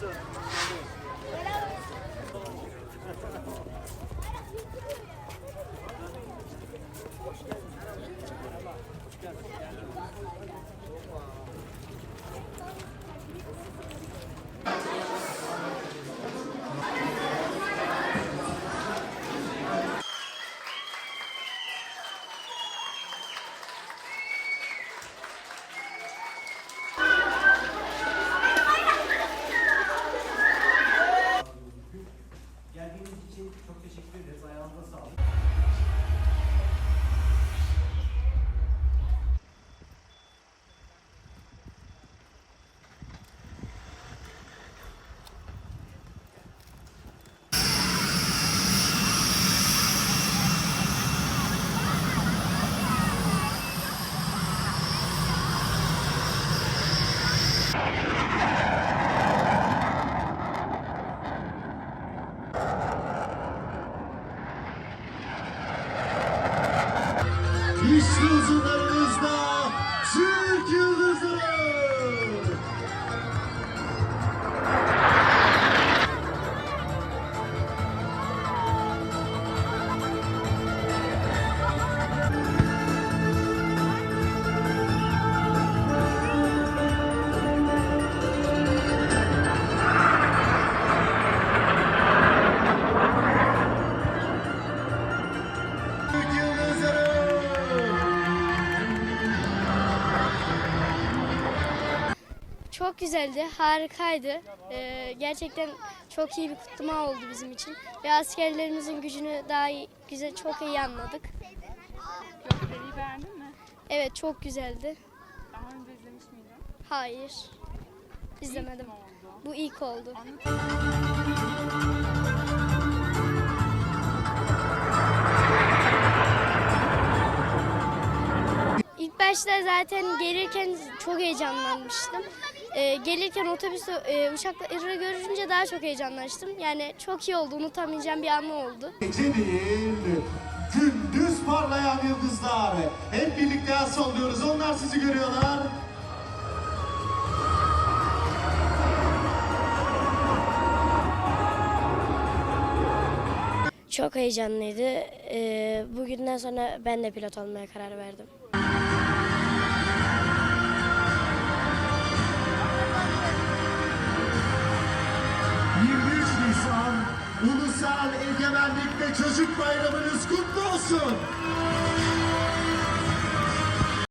Yes, sir. İşte uzunlarınızda Çok güzeldi, harikaydı. Ee, gerçekten çok iyi bir kutlama oldu bizim için. Ve askerlerimizin gücünü daha iyi, güzel, çok iyi anladık. Gösteriyi beğendin mi? Evet, çok güzeldi. Daha önce izlemiş miydin? Hayır, izlemedim. Oldu? Bu ilk oldu. İlk başta zaten gelirken çok heyecanlanmıştım. Ee, gelirken otobüste e, uçakları görünce daha çok heyecanlanmıştım. Yani çok iyi oldu, unutamayacağım bir anı oldu. Gece değil, gündüz parlayan yıldızlar. Hep birlikte el sallıyoruz. Onlar sizi görüyorlar. Çok heyecanlıydı. Ee, bugünden sonra ben de pilot olmaya karar verdim. Ulusal Egemenlik ve Çocuk Bayramınız kutlu olsun.